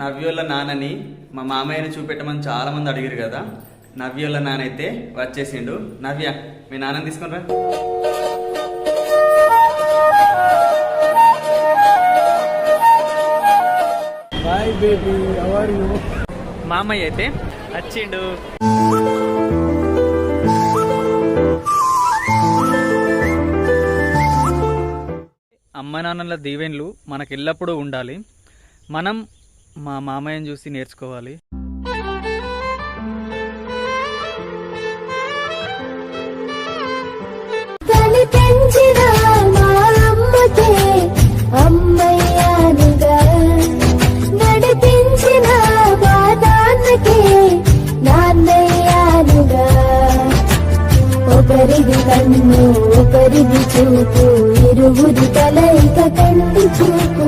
నవ్యోళ్ళ నాన్నని మా మామయ్యని చూపెట్టమని చాలా మంది అడిగారు కదా. నవ్యోళ్ళ నాన్న అయితే వచ్చేసిండు. నవ్య మీ నాన్నని తీసుకుని రా హాయ్ బేబీ అవర్ యూ మామయ్య అయితే వచ్చిండు. అమ్మ నాన్నల దీవెన్లు మనకు ఎల్లప్పుడూ ఉండాలి. మనం మా మామయ్యని చూసి నేర్చుకోవాలి. మా అమ్మకే ఒకరిది కన్ను ఒకరిది చూపు ఇరువురి కలయిక కంటి చూపు.